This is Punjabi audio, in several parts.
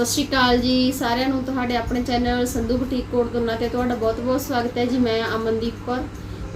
ਸਤਿ ਸ਼੍ਰੀ ਅਕਾਲ ਜੀ ਸਾਰਿਆਂ ਨੂੰ, ਤੁਹਾਡੇ ਆਪਣੇ ਚੈਨਲ ਸੰਧੂ ਬੁਟੀਕ ਕੋਡ ਤੇ ਤੁਹਾਡਾ ਬਹੁਤ-ਬਹੁਤ ਸਵਾਗਤ ਹੈ ਜੀ, ਮੈਂ ਅਮਨਦੀਪ ਕੌਰ।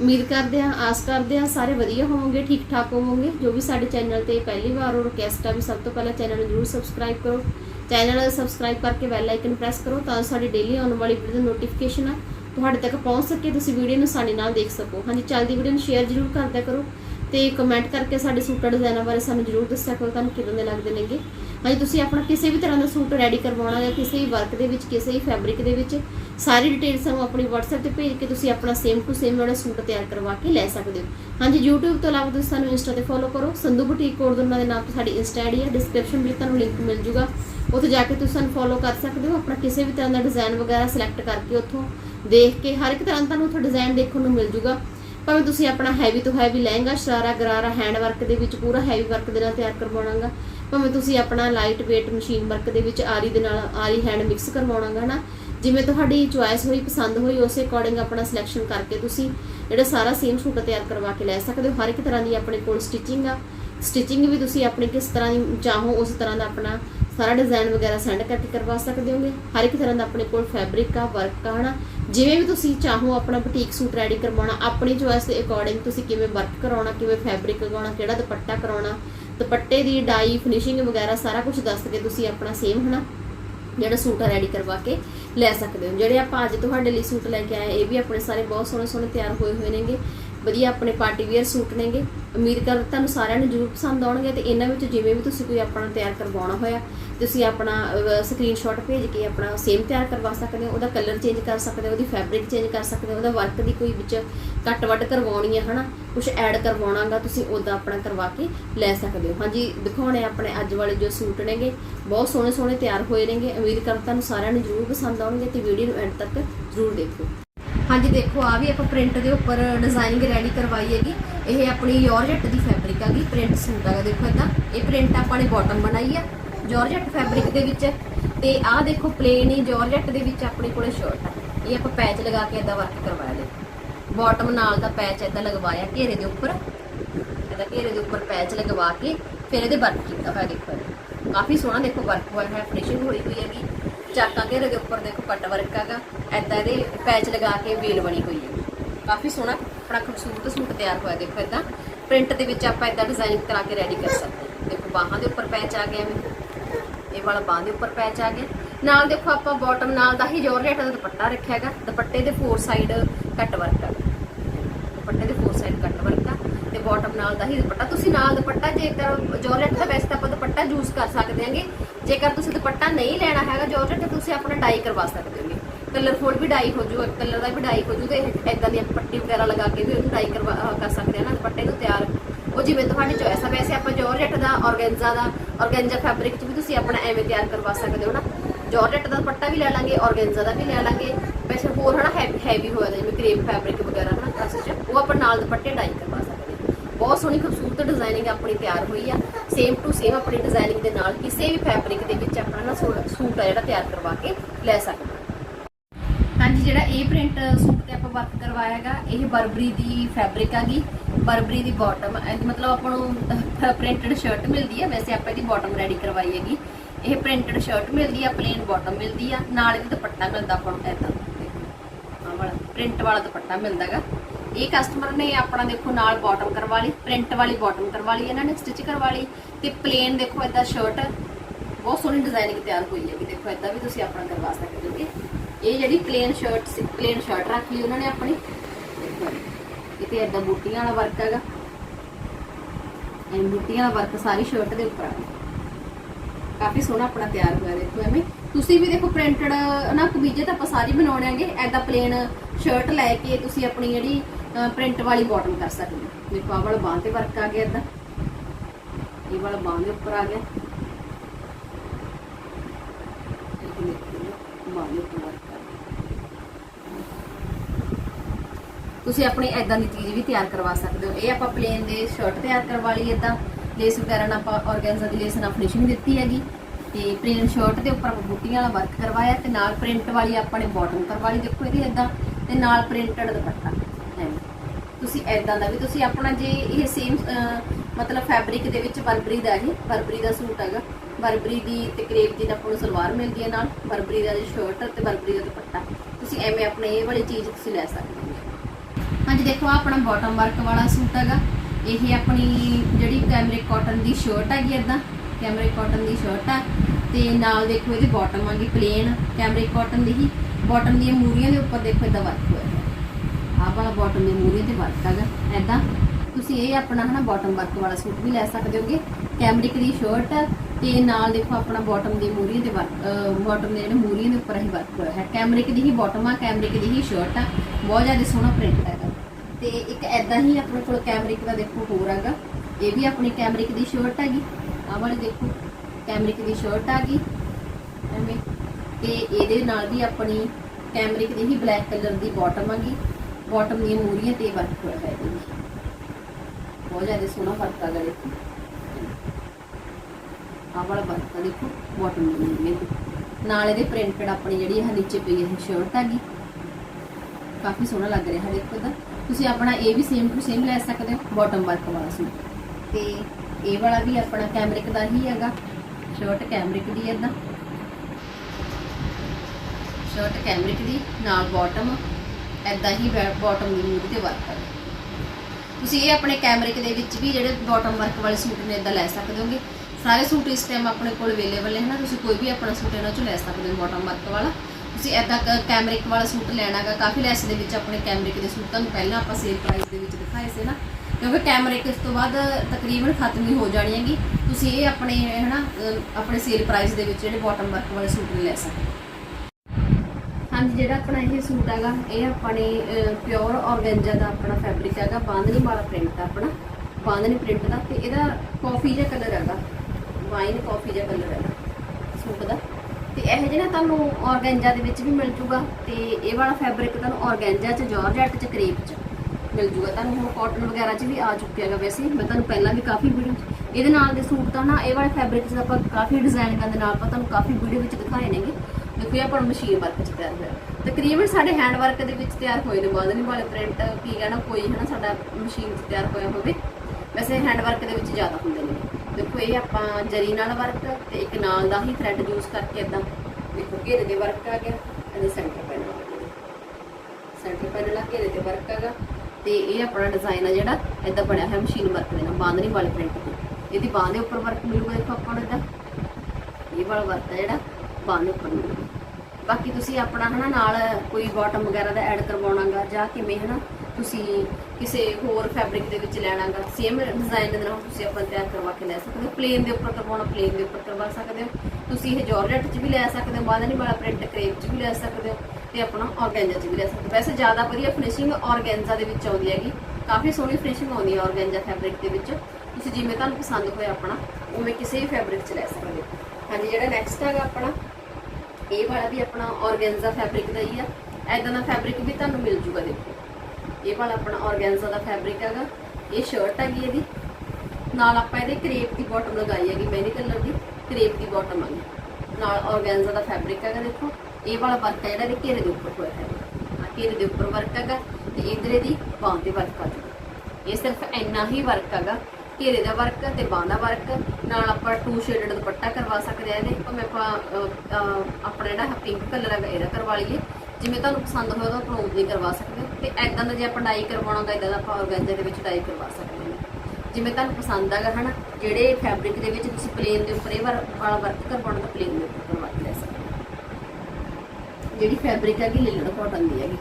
ਉਮੀਦ ਕਰਦੇ ਹਾਂ, ਆਸ ਕਰਦੇ ਹਾਂ ਸਾਰੇ ਵਧੀਆ ਹੋਵੋਗੇ, ਠੀਕ ਠਾਕ ਹੋਵੋਗੇ। ਜੋ ਵੀ ਸਾਡੇ ਚੈਨਲ ਤੇ ਪਹਿਲੀ ਵਾਰ ਉਹ ਰਿਕਵੈਸਟ ਆ ਵੀ, ਸਭ ਤੋਂ ਪਹਿਲਾਂ ਚੈਨਲ ਨੂੰ ਜਰੂਰ ਸਬਸਕ੍ਰਾਈਬ ਕਰੋ। ਚੈਨਲ ਸਬਸਕ੍ਰਾਈਬ ਕਰਕੇ ਬੈਲ ਆਈਕਨ ਪ੍ਰੈਸ ਕਰੋ ਤਾਂ ਜੋ ਸਾਡੀ ਡੇਲੀ ਆਉਣ ਵਾਲੀ ਵੀਡੀਓ ਦੀ ਨੋਟੀਫਿਕੇਸ਼ਨ ਆ। ਤੁਹਾਡੇ ਤੱਕ ਪਹੁੰਚ ਸਕੇ, ਤੁਸੀਂ ਵੀਡੀਓ ਨੂੰ ਸਾਡੇ ਨਾਲ ਦੇਖ ਸਕੋ। ਹਾਂਜੀ, ਚੱਲਦੀ ਵੀਡੀਓ ਨੂੰ ਸ਼ੇਅਰ ਜਰੂਰ ਕਰਦਿਆ ਕਰੋ ਤੇ ਕਮੈਂਟ ਕਰਕੇ ਸਾਡੇ ਸੂਟਾਂ ਡਿਜ਼ਾਈਨਾਂ ਬਾਰੇ ਸਾਨੂੰ ਜਰੂਰ ਦੱਸਿਆ ਕਰੋ, ਤੁਹਾਨੂੰ ਕਿਵੇਂ ਦੇ ਲੱਗਦੇ ਨੇਗੇ। ਹਾਂਜੀ ਤੁਸੀਂ ਆਪਣਾ ਕਿਸੇ ਵੀ ਤਰ੍ਹਾਂ ਦਾ ਸੂਟ ਰੈਡੀ ਕਰਵਾਉਣਾ ਹੈ ਕਿਸੇ ਵੀ ਵਰਕ ਦੇ ਵਿੱਚ, ਕਿਸੇ ਵੀ ਫੈਬਰਿਕ ਦੇ ਵਿੱਚ, ਸਾਰੀ ਡਿਟੇਲ ਸਾਨੂੰ ਆਪਣੀ WhatsApp ਤੇ ਭੇਜ ਕੇ ਤੁਸੀਂ ਆਪਣਾ ਸੇਮ ਟੂ ਸੇਮ ਵਾਲਾ ਸੂਟ ਤਿਆਰ ਕਰਵਾ ਕੇ ਲੈ ਸਕਦੇ ਹੋ। ਹਾਂਜੀ, YouTube ਤੋਂ ਇਲਾਵਾ ਤੁਸੀਂ ਸਾਨੂੰ Insta ਤੇ ਫੋਲੋ ਕਰੋ। ਸੰਧੂ ਬੁਟੀਕ ਕੋਡ ਦੋਨਾਂ ਦੇ ਨਾਮ ਤੇ ਸਾਡੀ Insta ਆਈਡੀ ਹੈ ਡਿਸਕ੍ਰਿਪਸ਼ਨ ਵਿੱਚ ਤੁਹਾਨੂੰ ਲਿੰਕ ਮਿਲ ਜੂਗਾ। ਉੱਥੇ ਜਾ ਕੇ ਤੁਸੀਂ ਸਾਨੂੰ ਫੋਲੋ ਕਰ ਸਕਦੇ ਹੋ। ਆਪਣਾ ਕਿਸੇ ਵੀ ਤਰ੍ਹਾਂ ਦਾ ਡਿਜ਼ਾਈਨ ਵਗੈਰਾ ਸਿਲੈਕਟ ਕਰਕੇ ਉੱਥੋਂ ਦੇਖ ਕੇ ਹਰ ਇੱਕ ਤਰ੍ਹਾਂ ਦਾ ਤੁਹਾਨੂੰ ਉੱਥੇ ਡਿਜ਼ਾਈਨ ਦੇਖਣ ਨੂੰ ਮਿਲ ਜੂਗਾ। ਭਾਵੇਂ ਤੁਸੀਂ ਆਪਣਾ ਹੈਵੀ ਤੋਂ heavy lehenga, sharara, gharara hand work ਦੇ ਵਿੱਚ ਪੂਰਾ ਹੈਵੀ ਵਰਕ ਦੇ ਨਾਲ ਤਿਆਰ ਕਰਵਾਉਣਾਗਾ ਭਾਵੇਂ ਤੁਸੀਂ ਆਪਣਾ ਲਾਈਟ weight ਮਸ਼ੀਨ ਵਰਕ ਦੇ ਵਿੱਚ ਆਰੀ ਦੇ ਨਾਲ ਆਰੀ ਹੈਂਡ ਮਿਕਸ ਕਰਵਾਉਣਾਗਾ ਨਾ ਜਿਵੇਂ ਤੁਹਾਡੀ ਚੁਆਇਸ ਹੋਈ, ਪਸੰਦ ਹੋਈ, ਉਸੇ ਅਕੋਰਡਿੰਗ ਆਪਣਾ ਸਿਲੈਕਸ਼ਨ ਕਰਕੇ ਤੁਸੀਂ ਜਿਹੜਾ ਸਾਰਾ ਸੇਮ ਸੂਟ ਤਿਆਰ ਕਰਵਾ ਕੇ ਲੈ ਸਕਦੇ ਹੋ। ਹਰ ਇੱਕ ਤਰ੍ਹਾਂ ਦੀ ਆਪਣੇ ਕੋਲ ਸਟਿਚਿੰਗ ਆ। ਸਟਿਚਿੰਗ ਵੀ ਤੁਸੀਂ ਆਪਣੀ ਕਿਸ ਤਰ੍ਹਾਂ ਦੀ ਚਾਹੋ, ਉਸ ਤਰ੍ਹਾਂ ਦਾ ਆਪਣਾ ਸਾਰਾ ਡਿਜ਼ਾਈਨ ਵਗੈਰਾ ਸੈਂਡ ਕਰਕੇ ਕਰਵਾ ਸਕਦੇ ਹੋਗੇ। ਹਰ ਇੱਕ ਤਰ੍ਹਾਂ ਦਾ ਆਪਣੇ ਕੋਲ ਫੈਬਰਿਕ ਆ ਵਰਕ ਆ, ਹਨਾ? ਜਿਵੇਂ ਵੀ ਤੁਸੀਂ ਚਾਹੋ ਆਪਣਾ ਬੁਟੀਕ ਸੂਟ ਰੈਡੀ ਕਰਵਾਉਣਾ, ਆਪਣੀ ਚੋਇਸ ਦੇ ਅਕੋਰਡਿੰਗ ਤੁਸੀਂ ਕਿਵੇਂ ਵਰਕ ਕਰਾਉਣਾ, ਕਿਵੇਂ ਫੈਬਰਿਕ ਲਗਾਉਣਾ ਕਿਹੜਾ ਦੁਪੱਟਾ ਕਰਾਉਣਾ ਦੁਪੱਟੇ ਦੀ ਡਾਈ ਫਿਨਿਸ਼ਿੰਗ ਵਗੈਰਾ ਸਾਰਾ ਕੁਝ ਦੱਸ ਕੇ ਤੁਸੀਂ ਆਪਣਾ ਸੇਮ ਹਨਾ, ਜਿਹੜਾ ਸੂਟ ਆ ਰੈਡੀ ਕਰਵਾ ਕੇ ਲੈ ਸਕਦੇ ਹੋ। ਜਿਹੜੇ ਆਪਾਂ ਅੱਜ ਤੁਹਾਡੇ ਲਈ ਸੂਟ ਲੈ ਕੇ ਆਏ, ਇਹ ਵੀ ਆਪਣੇ ਸਾਰੇ ਬਹੁਤ ਸੋਹਣੇ ਸੋਹਣੇ ਤਿਆਰ ਹੋਏ ਹੋਏ ਨੇਗੇ। ਵਧੀਆ ਆਪਣੇ ਪਾਰਟੀ ਵੇਅਰ ਸੂਟ ਨੇਗੇ। ਉਮੀਦ ਕਰ ਤੁਹਾਨੂੰ ਸਾਰਿਆਂ ਨੂੰ ਜ਼ਰੂਰ ਪਸੰਦ ਆਉਣਗੇ ਤੇ ਇਹਨਾਂ ਵਿੱਚ ਜਿਵੇਂ ਵੀ ਤੁਸੀਂ ਕੋਈ ਆਪਣਾ ਤਿਆਰ ਕਰਵਾਉਣਾ ਹੋਇਆ, ਤੁਸੀਂ ਆਪਣਾ ਸਕਰੀਨਸ਼ਾਟ ਭੇਜ ਕੇ ਆਪਣਾ ਸੇਮ ਤਿਆਰ ਕਰਵਾ ਸਕਦੇ ਹੋ, ਉਹਦਾ ਕਲਰ ਚੇਂਜ ਕਰ ਸਕਦੇ ਹੋ, ਉਹਦੀ ਫੈਬਰਿਕ ਚੇਂਜ ਕਰ ਸਕਦੇ ਹੋ, ਉਹਦਾ ਵਰਕ ਦੀ ਕੋਈ ਵਿੱਚ ਕੱਟ ਵੱਡ ਕਰਵਾਉਣੀ ਹੈ ਹਨਾ? ਕੁਝ ਐਡ ਕਰਵਾਉਣਾਗਾ, ਤੁਸੀਂ ਉਹਦਾ ਆਪਣਾ ਕਰਵਾ ਕੇ ਲੈ ਸਕਦੇ ਹੋ। ਹਾਂਜੀ, ਦਿਖਾਉਣੇ ਆਪਣੇ ਅੱਜ ਵਾਲੇ ਜੋ ਸੂਟ ਨੇਗੇ। ਬਹੁਤ ਸੋਹਣੇ ਸੋਹਣੇ ਤਿਆਰ ਹੋਏ ਨੇਗੇ। ਉਮੀਦ ਕਰ ਤੁਹਾਨੂੰ ਸਾਰਿਆਂ ਨੂੰ ਜ਼ਰੂਰ ਪਸੰਦ ਆਉਣਗੇ ਤੇ ਵੀਡੀਓ ਨੂੰ ਐਂਡ ਤੱਕ ਜ਼ਰੂਰ ਦੇਖੋ। ਹਾਂਜੀ, ਦੇਖੋ ਆ ਵੀ ਆਪਾਂ ਪ੍ਰਿੰਟ ਦੇ ਉੱਪਰ ਡਿਜ਼ਾਈਨਿੰਗ ਰੈਡੀ ਕਰਵਾਈ ਹੈਗੀ। ਇਹ ਆਪਣੀ ਜਾਰਜਟ ਦੀ ਫੈਬਰਿਕ ਹੈਗੀ ਪ੍ਰਿੰਟ ਸੂਟ ਹੈਗਾ, ਦੇਖੋ ਇਦਾਂ। ਇਹ ਪ੍ਰਿੰਟ ਆਪਾਂ ਨੇ ਬਾਟਮ ਬਣਾਈ ਆ ਜਾਰਜਟ ਫੈਬਰਿਕ ਦੇ ਵਿੱਚ। ਤੇ ਆਹ ਦੇਖੋ ਪਲੇਨ ਹੀ ਜਾਰਜਟ ਦੇ ਵਿੱਚ ਆਪਣੇ ਕੋਲੇ ਸ਼ਰਟ ਆ। ਇਹ ਆਪਾਂ ਪੈਚ ਲਗਾ ਕੇ ਇਦਾਂ ਵਰਕ ਕਰਵਾਇਆ ਦੇ ਬਾਟਮ ਨਾਲ ਦਾ ਪੈਚ ਇਦਾਂ ਲਗਵਾਇਆ ਘੇਰੇ ਦੇ ਉੱਪਰ। ਇਹਦਾ ਘੇਰੇ ਦੇ ਉੱਪਰ ਪੈਚ ਲਗਵਾ ਕੇ ਫਿਰ ਇਹਦੇ ਵਰਕ ਕੀਤਾ ਹੋਇਆ ਦੇਖੋ ਕਾਫੀ ਸੋਹਣਾ ਦੇਖੋ ਵਰਕ ਹੋਇਆ ਹੈ ਫਿਨਿਸ਼ਿੰਗ ਹੋਈ ਹੋਈ ਹੈਗੀ। ਚਾਕਾਂ ਘੇਰੇ ਦੇ ਉੱਪਰ ਦੇਖੋ ਕੱਟ ਵਰਕ ਹੈਗਾ। ਐਦਾਂ ਇਹਦੇ ਪੈਚ ਲਗਾ ਕੇ ਵੇਲ ਬਣੀ ਹੋਈ ਹੈ। ਕਾਫੀ ਸੋਹਣਾ, ਆਪਣਾ ਖੂਬਸੂਰਤ ਸੂਟ ਤਿਆਰ ਹੋਇਆ, ਦੇਖੋ ਇਦਾਂ ਪ੍ਰਿੰਟ ਦੇ ਵਿੱਚ ਆਪਾਂ ਇਦਾਂ ਡਿਜ਼ਾਈਨਿੰਗ ਕਰਾ ਕੇ ਰੈਡੀ ਕਰ ਸਕਦੇ ਹਾਂ। ਦੇਖੋ, ਬਾਹਾਂ ਦੇ ਉੱਪਰ ਪੈਚ ਆ ਗਿਆ ਐਵੇਂ। ਇਹ ਵਾਲਾ ਬਾਹਾਂ ਦੇ ਉੱਪਰ ਪੈਚ ਆ ਗਿਆ। ਨਾਲ ਦੇਖੋ, ਆਪਾਂ ਬਾਟਮ ਨਾਲ ਦਾ ਹੀ ਜੋਰਜਟ ਦਾ ਦੁਪੱਟਾ ਰੱਖਿਆ ਹੈਗਾ। ਦੁਪੱਟੇ ਦੇ ਫੋਰ ਸਾਈਡ ਕੱਟ ਵਰਕ ਆ। ਦੁਪੱਟੇ ਦੇ ਫੋਰ ਸਾਈਡ ਕੱਟ ਵਰਕ ਆ ਤੇ ਬਾਟਮ ਨਾਲ ਦਾ ਹੀ ਦੁਪੱਟਾ। ਤੁਸੀਂ ਨਾਲ ਦੁਪੱਟਾ ਜੇਕਰ ਜੋਰਜਟ ਦਾ, ਵੈਸੇ ਤਾਂ ਆਪਾਂ ਦੁਪੱਟਾ ਯੂਜ਼ ਕਰ ਸਕਦੇ ਹਾਂਗੇ। ਜੇਕਰ ਤੁਸੀਂ ਦੁਪੱਟਾ ਨਹੀਂ ਲੈਣਾ ਹੈਗਾ ਜੋਰਜਟ ਤੇ ਤੁਸੀਂ ਆਪਣਾ ਡਾਈ ਕਰਵਾ ਸਕਦੇ ਕਲਰਫੁਲ ਵੀ ਡਾਈ ਹੋ ਜੂਗਾ ਕਲਰ ਦਾ ਵੀ ਡਾਈ ਹੋ ਜੂਗਾ ਇਦਾਂ ਦੀ ਪੱਟੀ ਵਗੈਰਾ ਲਗਾ ਕੇ ਵੀ ਉਹਨੂੰ ਡਾਈ ਕਰਵਾ ਕਰ ਸਕਦੇ ਹਾਂ ਨਾ, ਦੁਪੱਟੇ ਨੂੰ ਤਿਆਰ। ਉਹ ਜਿਵੇਂ ਤੁਹਾਡੀ ਚੋਇਸ ਆ ਵੈਸੇ ਆਪਾਂ ਜੋਰਜਟ ਦਾ ਔਰਗੈਂਜ਼ਾ ਦਾ ਔਰਗੈਂਜ਼ਾ ਫੈਬਰਿਕ ਚ ਵੀ ਤੁਸੀਂ ਆਪਣਾ ਐਵੇਂ ਤਿਆਰ ਕਰਵਾ ਸਕਦੇ ਹੋ ਨਾ। ਜੋਰਜਟ ਦਾ ਦੁਪੱਟਾ ਵੀ ਲੈ ਲਾਂਗੇ ਔਰਗੈਂਜ਼ਾ ਦਾ ਵੀ ਲੈ ਲਾਂਗੇ। ਵੈਸੇ ਹੋਰ ਹਨਾ ਹੈਵੀ ਹੋਇਆ ਜਿਵੇਂ ਕ੍ਰੇਪ ਫੈਬਰਿਕ ਵਗੈਰਾ ਹਨਾ ਕਸ ਚ। ਉਹ ਆਪਾਂ ਨਾਲ ਦੁਪੱਟੇ ਡਾਈ ਕਰਵਾ ਸਕਦੇ ਹਾਂ। ਬਹੁਤ ਸੋਹਣੀ ਖੂਬਸੂਰਤ ਡਿਜ਼ਾਈਨਿੰਗ ਆਪਣੀ ਤਿਆਰ ਹੋਈ ਆ। ਸੇਮ ਟੂ ਸੇਮ ਆਪਣੀ ਡਿਜ਼ਾਈਨਿੰਗ ਦੇ ਨਾਲ ਕਿਸੇ ਵੀ ਫੈਬਰਿਕ ਦੇ ਵਿੱਚ ਆਪਣਾ ਨਾ ਸੂਟ ਆ ਜਿਹੜਾ ਤਿਆਰ ਕਰਵਾ ਕੇ ਲੈ ਸਕਦੇ ਹਾਂ ਜਿਹੜਾ ਇਹ ਪ੍ਰਿੰਟ ਸੂਟ ਤੇ ਆਪਾਂ ਵਰਕ ਕਰਵਾਇਆ ਹੈਗਾ, ਇਹ ਬਰਬਰੀ ਦੀ ਫੈਬਰਿਕ ਹੈਗੀ, ਬਰਬਰੀ ਦੀ ਬਾਟਮ ਮਤਲਬ ਆਪਾਂ ਨੂੰ ਪ੍ਰਿੰਟਡ ਸ਼ਰਟ ਮਿਲਦੀ ਹੈ ਵੈਸੇ ਆਪਾਂ ਇਹਦੀ ਬਾਟਮ ਰੈਡੀ ਕਰਵਾਈ ਹੈਗੀ। ਇਹ ਪ੍ਰਿੰਟਡ ਸ਼ਰਟ ਮਿਲਦੀ ਆ ਪਲੇਨ ਬਾਟਮ ਮਿਲਦੀ ਆ, ਨਾਲ ਇਹਦੀ ਦੁਪੱਟਾ ਮਿਲਦਾ ਆਪਾਂ ਨੂੰ ਐਦਾਂ ਆਹ ਵਾਲਾ ਪ੍ਰਿੰਟ ਵਾਲਾ ਦੁਪੱਟਾ ਮਿਲਦਾਗਾ ਇਹ ਕਸਟਮਰ ਨੇ ਆਪਣਾ ਦੇਖੋ ਨਾਲ ਬਾਟਮ ਕਰਵਾ ਲਈ ਪ੍ਰਿੰਟ ਵਾਲੀ ਬਾਟਮ ਕਰਵਾ ਲਈ, ਇਹਨਾਂ ਨੇ ਸਟਿਚ ਕਰਵਾ ਲਈ, ਤੇ ਪਲੇਨ ਦੇਖੋ ਐਦਾਂ ਸ਼ਰਟ ਬਹੁਤ ਸੋਹਣੀ ਡਿਜ਼ਾਈਨਿੰਗ ਤਿਆਰ ਹੋਈ ਹੈ ਵੀ ਦੇਖੋ ਐਦਾਂ ਵੀ ਤੁਸੀਂ ਆਪਣਾ ਕਰਵਾ ਸਕਦੇ ਹੋਗੇ। ਇਹ ਜਿਹੜੀ ਪਲੇਨ ਸ਼ਰਟ ਸੀ ਪਲੇਨ ਸ਼ਰਟ ਰੱਖ ਲਈ ਉਹਨਾਂ ਨੇ ਆਪਣੀ। ਇਤੇ ਐਦਾਂ ਬੂਟੀਆਂ ਵਾਲਾ ਵਰਕ ਹੈਗਾ। ਇਹ ਬੂਟੀਆਂ ਵਾਲਾ ਵਰਕ ਸਾਰੀ ਸ਼ਰਟ ਦੇ ਉੱਪਰ ਆ ਕਾਫੀ ਸੋਹਣਾ ਆਪਣਾ ਤਿਆਰ ਹੋਇਆ ਦੇਖੋ ਐਵੇਂ। ਤੁਸੀਂ ਵੀ ਦੇਖੋ ਪ੍ਰਿੰਟਡ ਨਾ ਕਮੀਜ਼ੇ ਤਾਂ ਆਪਾਂ ਸਾਰੀ ਬਣਾਉਣੇ ਆਂਗੇ ਐਦਾਂ ਪਲੇਨ ਸ਼ਰਟ ਲੈ ਕੇ ਤੁਸੀਂ ਆਪਣੀ ਜਿਹੜੀ ਪ੍ਰਿੰਟ ਵਾਲੀ ਬਾਟਮ ਕਰ ਸਕਦੇ ਹੋ। ਦੇਖੋ ਆਹ ਵਾਲਾ ਬਾਂਹ ਤੇ ਵਰਕ ਆ ਗਿਆ ਐਦਾਂ ਇਹ ਵਾਲਾ ਬਾਂਹ ਦੇ ਉੱਪਰ ਆ ਗਿਆ। ਇਹ ਦੇ ਉੱਪਰ work ਆ ਗਿਆ। ਤੁਸੀਂ ਆਪਣੀ ਐਦਾਂ ਦੀ ਚੀਜ਼ ਵੀ ਤਿਆਰ ਕਰਵਾ ਸਕਦੇ ਹੋ। ਇਹ ਆਪਾਂ ਪਲੇਨ ਦੇ ਸ਼ਰਟ ਤਿਆਰ ਕਰਵਾ ਲਈ ਐਦਾਂ ਲੇਸ ਵਗੈਰਾ ਨਾਲ ਆਪਾਂ ਔਰਗੈਂਜ਼ਾ ਦੀ ਲੇਸ ਨਾਲ ਫਿਨਿਸ਼ਿੰਗ ਦਿੱਤੀ ਹੈਗੀ। ਤੇ ਪਲੇਨ ਸ਼ਰਟ ਦੇ ਉੱਪਰ ਆਪਾਂ ਬੂਟੀਆਂ ਵਾਲਾ ਵਰਕ ਕਰਵਾਇਆ ਤੇ ਨਾਲ ਪ੍ਰਿੰਟ ਵਾਲੀ ਆਪਾਂ ਨੇ ਬਾਟਮ ਕਰਵਾ ਲਈ। ਦੇਖੋ ਇਹਦੀ ਐਦਾਂ ਤੇ ਨਾਲ ਪ੍ਰਿੰਟਡ ਦੁਪੱਟਾ। ਐਵੇਂ ਤੁਸੀਂ ਐਦਾਂ ਦਾ ਵੀ ਤੁਸੀਂ ਆਪਣਾ ਜੇ ਇਹ ਸੇਮ ਮਤਲਬ ਫੈਬਰਿਕ ਦੇ ਵਿੱਚ ਬਰਬਰੀ ਦਾ ਇਹ, ਬਰਬਰੀ ਦਾ ਸੂਟ ਹੈਗਾ। ਬਰਬਰੀ ਦੀ ਤੇ ਕਰੇਪ ਦੀ ਆਪਾਂ ਨੂੰ ਸਲਵਾਰ ਮਿਲਦੀ ਹੈ ਨਾਲ। ਬਰਬਰੀ ਦਾ ਸ਼ਰਟ ਤੇ ਬਰਬਰੀ ਦਾ ਦੁਪੱਟਾ। ਤੁਸੀਂ ਐਵੇਂ ਆਪਣੇ ਇਹ ਵਾਲੀ ਚੀਜ਼ ਤੁਸੀਂ ਲੈ ਸਕਦੇ ਹੋ। ਹਾਂਜੀ, ਦੇਖੋ, ਆਹ ਆਪਣਾ ਬਾਟਮ ਵਰਕ ਵਾਲਾ ਸੂਟ ਹੈਗਾ। ਇਹ ਆਪਣੀ ਜਿਹੜੀ ਕੈਮਰੇ ਕਾਟਨ ਦੀ ਸ਼ਰਟ ਹੈਗੀ ਇਦਾਂ ਕੈਮਰੇ ਕਾਟਨ ਦੀ ਸ਼ਰਟ ਆ। ਤੇ ਨਾਲ ਦੇਖੋ, ਇਹਦੀ ਬਾਟਮ ਆਗੀ ਪਲੇਨ ਕੈਮਰੇ ਕਾਟਨ ਦੀ ਹੀ। ਬਾਟਮ ਦੀਆਂ ਮੂਰੀਆਂ ਦੇ ਉੱਪਰ ਦੇਖੋ ਇਦਾਂ ਵਰਕ ਹੋਇਆ ਹੈ ਆਹ ਵਾਲਾ ਬਾਟਮ ਦੇ ਮੂਰੀਆਂ ਤੇ ਵਰਕ ਹੈਗਾ ਇਦਾਂ ਤੁਸੀਂ ਇਹ ਆਪਣਾ, ਹਨਾ ਬਾਟਮ ਵਰਕ ਵਾਲਾ ਸੂਟ ਵੀ ਲੈ ਸਕਦੇ ਹੋਗੇ। ਕੈਮਰਿਕ ਦੀ ਸ਼ਰਟ ਤੇ ਨਾਲ ਦੇਖੋ, ਆਪਣਾ ਬਾਟਮ ਦੀ ਮੂਰੀਆਂ ਦੇ ਵਰਕ ਬਾਟਮ ਦੇ ਜਿਹੜੇ ਮੂਰੀਆਂ ਦੇ ਉੱਪਰ ਹੀ ਵਰਕ ਹੋਇਆ ਹੈ ਕੈਮਰਿਕ ਦੀ ਹੀ ਬਾਟਮ ਆ ਕੈਮਰਿਕ ਦੀ ਹੀ ਸ਼ਰਟ ਆ। ਬਹੁਤ ਜ਼ਿਆਦਾ ਸੋਹਣਾ ਪ੍ਰਿੰਟ ਹੈਗਾ। ਤੇ ਇੱਕ ਐਦਾਂ ਹੀ ਆਪਣੇ ਕੋਲ ਕੈਮਰਿਕ ਦਾ ਦੇਖੋ ਹੋਰ ਹੈਗਾ। ਇਹ ਵੀ ਆਪਣੀ ਕੈਮਰਿਕ ਦੀ ਸ਼ਰਟ ਹੈਗੀ। ਆਹ ਵਾਲੀ ਦੇਖੋ ਕੈਮਰਿਕ ਦੀ ਸ਼ਰਟ ਆ ਗਈ। ਐਵੇਂ। ਤੇ ਇਹਦੇ ਨਾਲ ਵੀ ਆਪਣੀ ਕੈਮਰਿਕ ਦੀ ਹੀ ਬਲੈਕ ਕਲਰ ਦੀ ਬਾਟਮ ਹੈਗੀ ਬਾਟਮ ਦੀਆਂ ਮੂਰੀਆਂ ਤੇ ਵਰਕ ਹੋਇਆ ਹੈ ਇਹਦੇ ਬਹੁਤ ਜ਼ਿਆਦਾ ਸੋਹਣਾ ਵਰਕ ਹੈਗਾ ਦੇਖੋ ਆਹ ਵਾਲਾ ਵਰਕ ਆ ਦੇਖੋ ਬਾਟਮ ਦੀ ਮੂਰੀਆਂ ਤੇ। ਨਾਲ ਇਹਦੇ ਪ੍ਰਿੰਟਡ ਆਪਣੀ ਜਿਹੜੀ ਹੈ ਨੀਚੇ ਪਈ ਹੈ ਸ਼ਰਟ ਹੈਗੀ ਕਾਫੀ ਸੋਹਣਾ ਲੱਗ ਰਿਹਾ ਹੈ ਦੇਖੋ ਤਾਂ ਤੁਸੀਂ ਆਪਣਾ ਇਹ ਵੀ ਸੇਮ ਟੂ ਸੇਮ ਲੈ ਸਕਦੇ ਹੋ ਬਾਟਮ ਵਰਕ ਵਾਲਾ ਸੂਟ। ਤੇ ਇਹ ਵਾਲਾ ਵੀ ਆਪਣਾ ਕੈਮਰਿਕ ਦਾ ਹੀ ਹੈਗਾ ਸ਼ਰਟ ਕੈਮਰਿਕ ਦੀ ਇਦਾਂ ਸ਼ਰਟ ਕੈਮਰਿਕ ਦੀ, ਨਾਲ ਬਾਟਮ ਐਦਾਂ ਹੀ ਬਾਟਮ ਦੀ ਮੂਰੀ ਤੇ ਵਰਕ ਹੈ ਤੁਸੀਂ ਇਹ ਆਪਣੇ ਕੈਮਰਿਕ ਦੇ ਵਿੱਚ ਵੀ ਜਿਹੜੇ ਬਾਟਮ ਵਰਕ ਵਾਲੇ ਸੂਟ ਨੇ ਇਦਾਂ ਲੈ ਸਕਦੇ ਹੋਗੇ। ਸਾਰੇ ਸੂਟ ਇਸ ਟਾਈਮ ਆਪਣੇ ਕੋਲ ਅਵੇਲੇਬਲ ਨੇ ਨਾ ਤੁਸੀਂ ਕੋਈ ਵੀ ਆਪਣਾ ਸੂਟ ਇਹਨਾਂ ਚੋਂ ਲੈ ਸਕਦੇ ਹੋ ਬਾਟਮ ਵਰਕ ਵਾਲਾ। ਤੁਸੀਂ ਐਦਾਂ ਕੈਮਰਿਕ ਵਾਲਾ ਸੂਟ ਲੈਣਾਗਾ ਕਾਫੀ ਲੈਸ ਦੇ ਵਿੱਚ ਆਪਣੇ ਕੈਮਰਿਕ ਦੇ ਸੂਟ ਤੁਹਾਨੂੰ ਪਹਿਲਾਂ ਆਪਾਂ ਸੇਲ ਪ੍ਰਾਈਸ ਦੇ ਵਿੱਚ ਦਿਖਾਏ ਸੀ ਨਾ। ਕਿਉਂਕਿ ਕੈਮਰਿਕ ਇਸ ਤੋਂ ਬਾਅਦ ਤਕਰੀਬਨ ਖਤਮ ਹੀ ਹੋ ਜਾਣੀ ਹੈਗੀ। ਤੁਸੀਂ ਇਹ ਆਪਣੇ, ਹਨਾ, ਅਹ, ਆਪਣੇ ਸੇਲ ਪ੍ਰਾਈਸ ਦੇ ਵਿੱਚ ਜਿਹੜੇ ਬਾਟਮ ਵਰਕ ਵਾਲੇ ਸੂਟ ਲੈ ਸਕਦੇ ਹਾਂਜੀ, ਜਿਹੜਾ ਆਪਣਾ ਇਹ ਸੂਟ ਹੈਗਾ, ਇਹ ਆਪਣੇ ਪਿਓਰ ਔਰਗੈਂਜਾ ਦਾ ਆਪਣਾ ਫੈਬਰਿਕ ਹੈਗਾ, ਬਾਂਦਨੀ ਵਾਲਾ ਪ੍ਰਿੰਟ ਆ ਆਪਣਾ। ਬਾਂਦਨੀ ਪ੍ਰਿੰਟ ਦਾ ਤੇ ਇਹਦਾ ਕਾਫੀ ਜਿਹਾ ਕਲਰ ਹੈਗਾ। ਵਾਈਨ ਕਾਫੀ ਜਿਹਾ ਕਲਰ ਹੈਗਾ, ਸੂਟ ਦਾ। ਤੇ ਇਹ ਜਿਹੜਾ ਤੁਹਾਨੂੰ ਔਰਗੈਂਜਾ ਦੇ ਵਿੱਚ ਵੀ ਮਿਲ ਜੂਗਾ ਤੇ ਇਹ ਵਾਲਾ ਫੈਬਰਿਕ ਤੁਹਾਨੂੰ ਔਰਗੈਂਜਾ ਚ ਜਾਰਜੈਟ ਚ ਕਰੇਪ ਚ ਮਿਲ ਜੂਗਾ। ਤੁਹਾਨੂੰ ਹੁਣ ਕਾਟਨ ਵਗੈਰਾ ਚ ਵੀ ਆ ਚੁੱਕਿਆ ਹੈਗਾ ਵੈਸੇ। ਮੈਂ ਤੁਹਾਨੂੰ ਪਹਿਲਾਂ ਵੀ ਕਾਫੀ ਵੀਡੀਓ ਇਹਦੇ ਨਾਲ ਦੇ ਸੂਟ ਤਾਂ ਨਾ, ਇਹ ਵਾਲੇ ਫੈਬਰਿਕ ਚ ਆਪਾਂ ਕਾਫੀ ਡਿਜ਼ਾਈਨਾਂ ਦੇ ਨਾਲ ਆਪਾਂ ਤੁਹਾਨੂੰ ਕਾਫੀ ਵੀਡੀਓ ਵਿੱਚ ਦਿਖਾਏ ਨੇਗੇ। ਦੇਖੋ ਇਹ ਆਪਾਂ ਨੂੰ ਮਸ਼ੀਨ ਵਰਕ ਚ ਤਿਆਰ ਹੋਇਆ। ਤਕਰੀਬਨ ਸਾਡੇ ਹੈਂਡ ਵਰਕ ਦੇ ਵਿੱਚ ਤਿਆਰ ਹੋਏ ਨੇ ਬਾਦਨੀ ਵਾਲੇ ਪ੍ਰਿੰਟ ਕੀ ਕਹਿਣਾ, ਕੋਈ ਹਨਾ ਸਾਡਾ ਮਸ਼ੀਨ 'ਚ ਤਿਆਰ ਹੋਇਆ ਹੋਵੇ। ਵੈਸੇ ਹੈਂਡ ਵਰਕ ਦੇ ਵਿੱਚ ਜ਼ਿਆਦਾ ਹੁੰਦੇ ਨੇ। ਦੇਖੋ ਇਹ ਆਪਾਂ ਜਰੀ ਨਾਲ ਵਰਕ ਤੇ ਇੱਕ ਨਾਲ ਦਾ ਹੀ ਥ੍ਰੈਡ ਯੂਜ਼ ਕਰਕੇ ਇਦਾਂ ਦੇਖੋ ਘੇਰੇ ਦੇ ਵਰਕ ਆ ਗਿਆ ਇਹਦੇ ਸੈਂਟਰ ਪੈਨਲ ਸੈਂਟਰ ਪੈਨਲ ਆ ਘੇਰੇ ਤੇ ਵਰਕ ਹੈਗਾ ਤੇ ਇਹ ਆਪਣਾ ਡਿਜ਼ਾਈਨ ਆ ਜਿਹੜਾ ਇਦਾਂ ਬਣਿਆ ਹੋਇਆ ਮਸ਼ੀਨ ਵਰਕ ਦੇ ਨਾਲ ਬਾਂਦਨੀ ਵਾਲੇ ਪ੍ਰਿੰਟ ਦੀ ਇਹਦੀ ਬਾਂਹ ਦੇ ਉੱਪਰ ਵਰਕ ਮਿਲੂਗਾ ਦੇਖੋ ਆਪਾਂ ਨੂੰ ਇਦਾਂ ਇਹ ਵਾਲਾ ਵਰਕ ਆ ਜਿਹੜਾ ਬਾਂਹ ਦੇ ਉੱਪਰ ਮਿਲੂਗਾ। ਬਾਕੀ ਤੁਸੀਂ ਆਪਣਾ ਹਨਾ ਨਾਲ ਕੋਈ ਬਾਟਮ ਵਗੈਰਾ ਦਾ ਐਡ ਕਰਵਾਉਣਾਗਾ ਜਾਂ ਕਿਵੇਂ ਹਨਾ ਤੁਸੀਂ ਕਿਸੇ ਹੋਰ ਫੈਬਰਿਕ ਦੇ ਵਿੱਚ ਲੈਣਾਗਾ ਸੇਮ ਡਿਜ਼ਾਈਨ ਦੇ ਨਾਲ ਤੁਸੀਂ ਆਪਣਾ ਤਿਆਰ ਕਰਵਾ ਕੇ ਲੈ ਸਕਦੇ ਹੋ। ਪਲੇਨ ਦੇ ਉੱਪਰ ਕਰਵਾਉਣਾ ਪਲੇਨ ਦੇ ਉੱਪਰ ਕਰਵਾ ਸਕਦੇ ਹੋ। ਤੁਸੀਂ ਇਹ ਜਾਰਜਟ 'ਚ ਵੀ ਲੈ ਸਕਦੇ ਹੋ, ਬਾਂਦਨੀ ਵਾਲਾ ਪ੍ਰਿੰਟ ਕਰੇਪ 'ਚ ਵੀ ਲੈ ਸਕਦੇ ਹੋ ਤੇ ਆਪਣਾ ਔਰਗੈਂਜਾ 'ਚ ਵੀ ਲੈ ਸਕਦੇ ਹੋ। ਵੈਸੇ ਜ਼ਿਆਦਾ ਵਧੀਆ ਫਿਨਿਸ਼ਿੰਗ ਔਰਗੈਂਜਾ ਦੇ ਵਿੱਚ ਆਉਂਦੀ ਹੈਗੀ। ਕਾਫੀ ਸੋਹਣੀ ਫਿਨਿਸ਼ਿੰਗ ਆਉਂਦੀ ਹੈ ਔਰਗੈਂਜਾ ਫੈਬਰਿਕ ਦੇ ਵਿੱਚ। ਤੁਸੀਂ ਜਿਵੇਂ ਤੁਹਾਨੂੰ ਪਸੰਦ ਹੋਇਆ ਆਪਣਾ, ਉਵੇਂ ਕਿਸੇ ਵੀ ਫੈਬਰਿਕ 'ਚ ਲੈ ਸਕਦੇ ਹੋ। ਹਾਂਜੀ, ਜਿਹੜਾ ਨੈਕਸਟ ਹੈਗਾ ਆਪਣਾ, ਇਹ ਵਾਲਾ ਵੀ ਆਪਣਾ ਔਰਗੈਂਜ਼ਾ ਫੈਬਰਿਕ ਦਾ ਹੀ ਆ। ਐਦਾਂ ਦਾ ਫੈਬਰਿਕ ਵੀ ਤੁਹਾਨੂੰ ਮਿਲ ਜੂਗਾ ਦੇਖੋ। ਇਹ ਵਾਲਾ ਆਪਣਾ ਔਰਗੈਂਜ਼ਾ ਦਾ ਫੈਬਰਿਕ ਹੈਗਾ। ਇਹ ਸ਼ਰਟ ਹੈਗੀ ਇਹਦੀ। ਨਾਲ ਆਪਾਂ ਇਹਦੇ ਕਰੇਪ ਦੀ ਬਾਟਮ ਲਗਾਈ ਹੈਗੀ ਮਹਿੰਦੀ ਕਲਰ ਦੀ। ਕਰੇਪ ਦੀ ਬਾਟਮ ਆ ਗਈ। ਨਾਲ ਔਰਗੈਂਜ਼ਾ ਦਾ ਫੈਬਰਿਕ ਹੈਗਾ, ਦੇਖੋ। ਇਹ ਵਾਲਾ ਵਰਕ ਹੈ ਜਿਹੜਾ, ਇਹਦੇ ਘੇਰੇ ਦੇ ਉੱਪਰ ਹੋਇਆ ਹੈਗਾ। ਆ ਘੇਰੇ ਦੇ ਉੱਪਰ ਵਰਕ ਹੈਗਾ ਤੇ ਇਧਰ ਇਹਦੀ ਬਾਂਹ ਤੇ ਵਰਕ ਆ ਜਾਊਗਾ ਇਹ ਸਿਰਫ ਇੰਨਾ ਹੀ ਵਰਕ ਹੈਗਾ। ਘੇਰੇ ਦਾ ਵਰਕ ਤੇ ਬਾਂਹ ਦਾ ਵਰਕ ਨਾਲ ਆਪਾਂ ਟੂ ਸ਼ੇਡਡ ਦੁਪੱਟਾ ਕਰਵਾ ਸਕਦੇ ਆ ਇਹਦੇ। ਭਾਵੇਂ ਆਪਾਂ ਆਪਣਾ ਜਿਹੜਾ ਪਿੰਕ ਕਲਰ ਹੈਗਾ, ਇਹਦਾ ਕਰਵਾ ਲਈਏ। ਜਿਵੇਂ ਤੁਹਾਨੂੰ ਪਸੰਦ ਹੋਵੇ ਤਾਂ ਆਪਾਂ ਉਵੇਂ ਕਰਵਾ ਸਕਦੇ ਹੋ ਤੇ ਐਦਾਂ ਦਾ ਜੇ ਆਪਾਂ ਡਾਈ ਕਰਵਾਉਣਾ ਤਾਂ ਇਦਾਂ ਦਾ ਆਪਾਂ ਔਰਗੈਂਜਾ ਦੇ ਵਿੱਚ ਡਾਈ ਕਰਵਾ ਸਕਦੇ ਹਾਂ। ਜਿਵੇਂ ਤੁਹਾਨੂੰ ਪਸੰਦ ਹੈਗਾ ਹਨਾ, ਜਿਹੜੇ ਫੈਬਰਿਕ ਦੇ ਵਿੱਚ ਤੁਸੀਂ ਪਲੇਨ ਦੇ ਉੱਪਰ ਇਹ ਵਾਲਾ ਵਰਕ ਕਰਵਾਉਣਾ ਤਾਂ ਪਲੇਨ ਦੇ ਉੱਪਰ ਕਰਵਾ ਕੇ ਲੈ ਸਕਦੇ ਜਿਹੜੀ ਫੈਬਰਿਕ ਹੈਗੀ ਲਿਲਨ ਕਾਟਨ ਦੀ ਹੈਗੀ।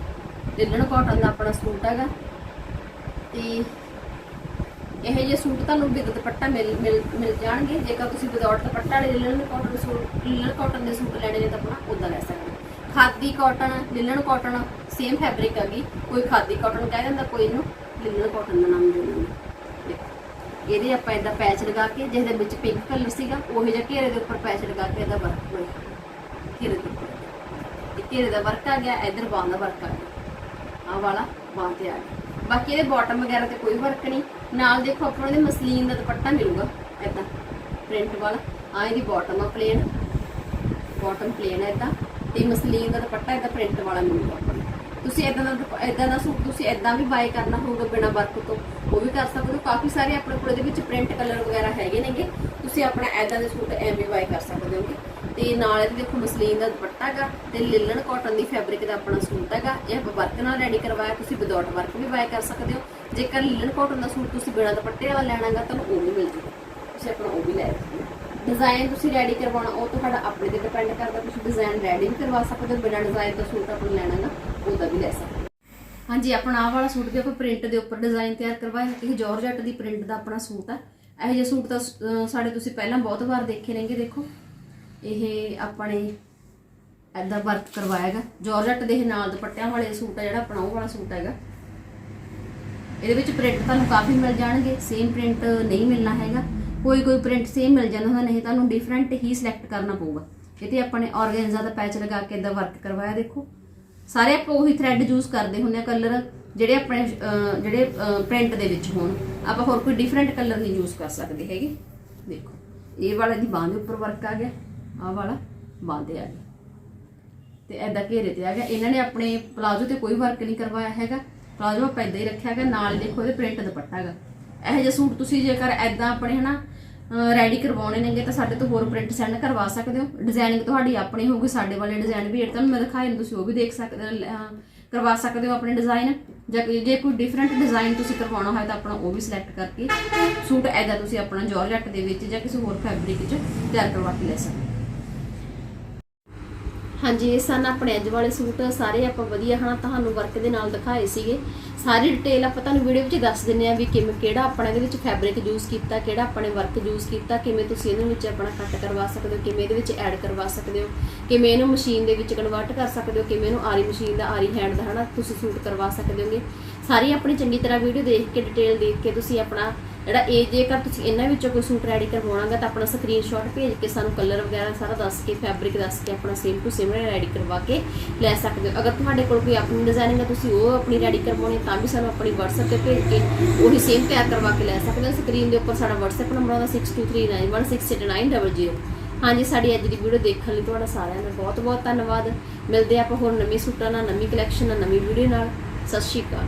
ਲਿਲਨ ਕਾਟਨ ਦਾ ਆਪਣਾ ਸੂਟ ਹੈਗਾ। ਤੇ ਇਹ ਜਿਹੇ ਸੂਟ ਤੁਹਾਨੂੰ ਵਿਦ ਦੁਪੱਟਾ ਮਿਲ ਮਿਲ ਮਿਲ ਜਾਣਗੇ। ਜੇਕਰ ਤੁਸੀਂ ਵਿਦਆਊਟ ਦੁਪੱਟਾ ਵਾਲੇ linen cotton suit linen cotton ਦੇ ਸੂਟ ਲੈਣੇ ਨੇ ਤਾਂ ਆਪਣਾ ਉਦਾਂ ਲੈ ਸਕਦੇ khadi cotton linen cotton same fabric ਹੈਗੀ ਕੋਈ ਖਾਦੀ ਕਾਟਨ ਕਹਿ ਦਿੰਦਾ, ਕੋਈ ਇਹਨੂੰ ਲਿਲਨ ਕਾਟਨ ਦਾ ਨਾਮ ਦੇ ਦਿੰਦਾ। ਦੇਖੋ, ਇਹਦੇ ਆਪਾਂ ਇਦਾਂ ਪੈਚ ਲਗਾ ਕੇ, ਜਿਹਦੇ ਵਿੱਚ ਪਿੰਕ ਕਲਰ ਸੀਗਾ, ਉਹ ਜਿਹਾ ਘੇਰੇ ਦੇ ਉੱਪਰ ਪੈਚ ਲਗਾ ਕੇ ਇਹਦਾ ਵਰਕ ਹੋਇਆ। ਘੇਰੇ ਦੇ ਉੱਪਰ। ਇਹ ਘੇਰੇ ਦਾ ਵਰਕ ਆ ਗਿਆ, ਇਧਰ ਬਾਹਾਂ ਦਾ ਵਰਕ ਆ ਗਿਆ। ਆਹ ਵਾਲਾ ਬਾਂਹ ਤੇ ਆ ਗਿਆ। ਬਾਕੀ ਇਹਦੇ ਬਾਟਮ ਵਗੈਰਾ ਤੇ ਕੋਈ ਵਰਕ ਨਹੀਂ। ਨਾਲ ਦੇਖੋ, ਆਪਾਂ ਨੂੰ ਮਸਲੀਨ ਦਾ ਦੁਪੱਟਾ ਮਿਲੂਗਾ ਇਦਾਂ ਪ੍ਰਿੰਟ ਵਾਲਾ। ਆ ਇਹਦੀ ਬਾਟਮ ਆ ਪਲੇਨ ਬਾਟਮ ਪਲੇਨ ਹੈ ਇਦਾਂ ਤੇ ਮਸਲੀਨ ਦਾ ਦੁਪੱਟਾ ਇਦਾਂ ਪ੍ਰਿੰਟ ਵਾਲਾ ਮਿਲੂਗਾ ਤੁਸੀਂ ਇਦਾਂ ਦਾ ਦੁਪ- ਏਦਾਂ ਦਾ ਸੂਟ ਤੁਸੀਂ ਇਦਾਂ ਵੀ ਬਾਈ ਕਰਨਾ ਹੋਊਗਾ ਬਿਨਾ ਵਰਕ ਤੋਂ, ਉਹ ਵੀ ਕਰ ਸਕਦੇ ਹੋ। ਕਾਫੀ ਸਾਰੇ ਆਪਣੇ ਕੋਲ ਇਹਦੇ ਵਿੱਚ ਪ੍ਰਿੰਟ ਕਲਰ ਵਗੈਰਾ ਹੈਗੇ ਨੇਗੇ। ਤੁਸੀਂ ਆਪਣਾ ਐਦਾਂ ਦੇ ਸੂਟ ਐਵੇਂ ਬਾਈ ਕਰ ਸਕਦੇ ਹੋਗੇ। ਤੇ ਨਾਲ ਇਹਦੇ ਦੇਖੋ ਮਸਲੀਨ ਦਾ ਦੁਪੱਟਾ ਹੈਗਾ ਤੇ ਲਿਲਨ ਕਾਟਨ ਦੀ ਫੈਬਰਿਕ ਦਾ ਆਪਣਾ ਸੂਟ ਹੈਗਾ। ਇਹ ਆਪਾਂ ਵਰਕ ਨਾਲ ਰੈਡੀ ਕਰਵਾਇਆ, ਤੁਸੀਂ ਵਿਦਆਊਟ ਵਰਕ ਵੀ ਬਾਈ ਕਰ ਸਕਦੇ ਹੋ। ਜੇਕਰ ਲਿਲਨ ਕਾਟਨ ਦਾ ਸੂਟ ਤੁਸੀਂ ਬਿਨਾਂ ਦੁਪੱਟੇ ਵਾਲਾ ਲੈਣਾਗਾ ਤੁਹਾਨੂੰ ਉਹ ਵੀ ਮਿਲ ਜੂਗਾ। ਤੁਸੀਂ ਆਪਣਾ ਉਹ ਵੀ ਲੈ ਸਕਦੇ ਹੋ। ਡਿਜ਼ਾਈਨ ਤੁਸੀਂ ਰੈਡੀ ਕਰਵਾਉਣਾ, ਉਹ ਤੁਹਾਡਾ ਆਪਣੇ ਤੇ ਡਿਪੈਂਡ ਕਰਦਾ, ਤੁਸੀਂ ਡਿਜ਼ਾਈਨ ਰੈਡੀ ਵੀ ਕਰਵਾ ਸਕਦੇ ਹੋ। ਬਿਨਾਂ ਡਿਜ਼ਾਈਨ ਦਾ ਸੂਟ ਆਪਣਾ ਲੈਣਾ ਲੈਣਾਗਾ ਉਹਦਾ ਵੀ ਲੈ ਸਕਦੇ। ਹਾਂਜੀ, ਆਪਣਾ ਆਹ ਵਾਲਾ ਸੂਟ ਵੀ ਆਪਾਂ ਪ੍ਰਿੰਟ ਦੇ ਉੱਪਰ ਡਿਜ਼ਾਈਨ ਤਿਆਰ ਕਰਵਾਇਆ। ਇਹ ਜਾਰਜਟ ਦੀ ਪ੍ਰਿੰਟ ਦਾ ਆਪਣਾ ਸੂਟ ਆ। ਇਹੋ ਜਿਹੇ ਸੂਟ ਤਾਂ ਸਾਡੇ ਤੁਸੀਂ ਪਹਿਲਾਂ ਬਹੁਤ ਵਾਰ ਦੇਖੇ ਨੇਗੇ, ਦੇਖੋ। ਇਹ ਆਪਣੇ ਐਦਾਂ ਵਰਕ ਕਰਵਾਇਆ ਜਾਰਜਟ ਦੇ ਨਾਲ ਦੁਪੱਟਿਆਂ ਵਾਲੇ ਸੂਟ ਆ, ਜਿਹੜਾ ਆਪਣਾ ਉਹ ਵਾਲਾ ਸੂਟ ਹੈਗਾ। ਇਹਦੇ ਵਿੱਚ ਪ੍ਰਿੰਟ ਤੁਹਾਨੂੰ ਕਾਫੀ ਮਿਲ ਜਾਣਗੇ। ਸੇਮ ਪ੍ਰਿੰਟ ਨਹੀਂ ਮਿਲਣਾ ਹੈਗਾ। ਕੋਈ ਕੋਈ ਪ੍ਰਿੰਟ ਸੇਮ ਮਿਲ ਜਾਂਦਾ ਨਹੀਂ ਤੁਹਾਨੂੰ ਡਿਫਰੈਂਟ ਹੀ ਸਿਲੈਕਟ ਕਰਨਾ ਪਊਗਾ। ਇਹ ਤੇ ਆਪਣੇ ਆਰਗੈਂਜ਼ਾ ਦਾ ਪੈਚ ਲਗਾ ਕੇ ਇਦਾਂ ਵਰਕ ਕਰਵਾਇਆ, ਦੇਖੋ। ਸਾਰੇ ਆਪਾਂ ਉਹੀ ਥ੍ਰੈਡ ਯੂਜ਼ ਕਰਦੇ ਹੁੰਦੇ ਆ ਕਲਰ ਜਿਹੜੇ ਆਪਣੇ ਜਿਹੜੇ ਪ੍ਰਿੰਟ ਦੇ ਵਿੱਚ ਹੋਣ। ਆਪਾਂ ਹੋਰ ਕੋਈ ਡਿਫਰੈਂਟ ਕਲਰ ਨਹੀਂ ਯੂਜ਼ ਕਰ ਸਕਦੇ ਹੈਗੇ। ਦੇਖੋ, ਇਹ ਵਾਲਾ ਦੀ ਬਾਂਹ ਦੇ ਉੱਪਰ ਵਰਕ ਆ ਗਿਆ, ਆਹ ਵਾਲਾ ਬਾਂਹ ਤੇ ਆ ਗਿਆ। ਤੇ ਐਦਾਂ ਘੇਰੇ ਤੇ ਆ ਗਿਆ। ਇਹਨਾਂ ਨੇ ਆਪਣੇ ਪਲਾਜ਼ੋ ਤੇ ਕੋਈ ਵਰਕ ਨਹੀਂ ਕਰਵਾਇਆ ਹੈਗਾ। ਪਲਾਜ਼ੋ ਆਪਾਂ ਏਦਾਂ ਹੀ ਰੱਖਿਆ ਹੈਗਾ। ਨਾਲ ਦੇਖੋ ਇਹਦੇ ਪ੍ਰਿੰਟ ਦੁਪੱਟਾ ਹੈਗਾ। ਇਹੋ ਜਿਹਾ ਸੂਟ ਤੁਸੀਂ ਜੇਕਰ ਐਦਾਂ ਆਪਣੇ ਹਨਾ ਰੈਡੀ ਕਰਵਾਉਣੇ ਨੇਗੇ ਤਾਂ ਸਾਡੇ ਤੋਂ ਹੋਰ ਪ੍ਰਿੰਟ ਸੈਂਡ ਕਰਵਾ ਸਕਦੇ ਹੋ। ਡਿਜ਼ਾਈਨਿੰਗ ਤੁਹਾਡੀ ਆਪਣੀ ਹੋਊਗੀ, ਸਾਡੇ ਵਾਲੇ ਡਿਜ਼ਾਈਨ ਵੀ ਤੁਹਾਨੂੰ ਮੈਂ ਦਿਖਾਏ ਨੇ, ਤੁਸੀਂ ਉਹ ਵੀ ਦੇਖ ਸਕਦੇ ਹੋ ਕਰਵਾ ਸਕਦੇ ਹੋ ਆਪਣੇ ਡਿਜ਼ਾਈਨ ਜਾਂ ਜੇ ਕੋਈ ਡਿਫਰੈਂਟ ਡਿਜ਼ਾਈਨ ਤੁਸੀਂ ਕਰਵਾਉਣਾ ਹੋਵੇ ਤਾਂ ਆਪਣਾ ਉਹ ਵੀ ਸਿਲੈਕਟ ਕਰਕੇ ਸੂਟ ਐਦਾਂ ਤੁਸੀਂ ਆਪਣਾ ਜਾਰਜਟ ਦੇ ਵਿੱਚ ਜਾਂ ਕਿਸੇ ਹੋਰ ਫੈਬਰਿਕ ਵਿੱਚ ਤਿਆਰ ਕਰਵਾ ਕੇ ਲੈ ਸਕਦੇ ਹੋ। ਹਾਂਜੀ, ਇਹ ਸਨ ਆਪਣੇ ਅੱਜ ਵਾਲੇ ਸੂਟ, ਸਾਰੇ ਆਪਾਂ ਵਧੀਆ ਹਨਾ, ਤੁਹਾਨੂੰ ਵਰਕ ਦੇ ਨਾਲ ਦਿਖਾਏ ਸੀਗੇ। ਸਾਰੀ ਡਿਟੇਲ ਆਪਾਂ ਤੁਹਾਨੂੰ ਵੀਡੀਓ ਵਿੱਚ ਦੱਸ ਦਿੰਨੇ ਆ ਵੀ ਕਿਵੇਂ, ਕਿਹੜਾ ਆਪਣਾ ਇਹਦੇ ਵਿੱਚ ਫੈਬਰਿਕ ਯੂਜ਼ ਕੀਤਾ, ਕਿਹੜਾ ਆਪਣੇ ਵਰਕ ਯੂਜ਼ ਕੀਤਾ, ਕਿਵੇਂ ਤੁਸੀਂ ਇਹਦੇ ਵਿੱਚ ਆਪਣਾ ਕੱਟ ਕਰਵਾ ਸਕਦੇ ਹੋ, ਕਿਵੇਂ ਇਹਦੇ ਵਿੱਚ ਐਡ ਕਰਵਾ ਸਕਦੇ ਹੋ, ਕਿਵੇਂ ਇਹਨੂੰ ਮਸ਼ੀਨ ਦੇ ਵਿੱਚ ਕਨਵਰਟ ਕਰ ਸਕਦੇ ਹੋ, ਕਿਵੇਂ ਇਹਨੂੰ ਆਰੀ ਮਸ਼ੀਨ ਦਾ, ਆਰੀ ਹੈਂਡ ਦਾ ਹਨਾ, ਤੁਸੀਂ ਸੂਟ ਕਰਵਾ ਸਕਦੇ ਹੋਗੇ। ਸਾਰੀ ਆਪਣੀ ਚੰਗੀ ਤਰ੍ਹਾਂ ਵੀਡੀਓ ਦੇਖ ਕੇ ਡਿਟੇਲ ਦੇਖ ਕੇ ਤੁਸੀਂ ਆਪਣਾ ਜਿਹੜਾ ਇਹ ਜੇਕਰ ਤੁਸੀਂ ਇਹਨਾਂ ਵਿੱਚੋਂ ਕੋਈ ਸੂਟ ਰੈਡੀ ਕਰਵਾਉਣਾਗਾ ਤਾਂ ਆਪਣਾ ਸਕਰੀਨਸ਼ਾਟ ਭੇਜ ਕੇ ਸਾਨੂੰ ਕਲਰ ਵਗੈਰਾ ਸਾਰਾ ਦੱਸ ਕੇ ਫੈਬਰਿਕ ਦੱਸ ਕੇ ਆਪਣਾ ਸੇਮ ਟੂ ਸੇਮ ਰੈਡੀ ਕਰਵਾ ਕੇ ਲੈ ਸਕਦੇ ਹੋ। ਅਗਰ ਤੁਹਾਡੇ ਕੋਲ ਕੋਈ ਆਪਣੀ ਡਿਜ਼ਾਈਨਿੰਗ ਹੈ ਤੁਸੀਂ ਉਹ ਆਪਣੀ ਰੈਡੀ ਕਰਵਾਉਣੀ ਤਾਂ ਵੀ ਸਾਨੂੰ ਆਪਣੀ WhatsApp ਤੇ ਭੇਜ ਕੇ ਉਹੀ ਸੇਮ ਤਿਆਰ ਕਰਵਾ ਕੇ ਲੈ ਸਕਦੇ ਹੋ। ਸਕਰੀਨ ਦੇ ਉੱਪਰ ਸਾਡਾ WhatsApp ਨੰਬਰ ਆਉਂਦਾ 6239168900 ਹਾਂਜੀ, ਸਾਡੀ ਅੱਜ ਦੀ ਵੀਡੀਓ ਦੇਖਣ ਲਈ ਤੁਹਾਡਾ ਸਾਰਿਆਂ ਦਾ ਬਹੁਤ ਬਹੁਤ ਧੰਨਵਾਦ। ਮਿਲਦੇ ਹਾਂ ਆਪਾਂ ਹੋਰ ਨਵੇਂ ਸੂਟਾਂ ਨਾਲ, ਨਵੀਂ ਕਲੈਕਸ਼ਨ ਨਾਲ, ਨਵੀਂ ਵੀਡੀਓ ਨਾਲ। ਸਤਿ ਸ਼੍ਰੀ ਅਕਾਲ।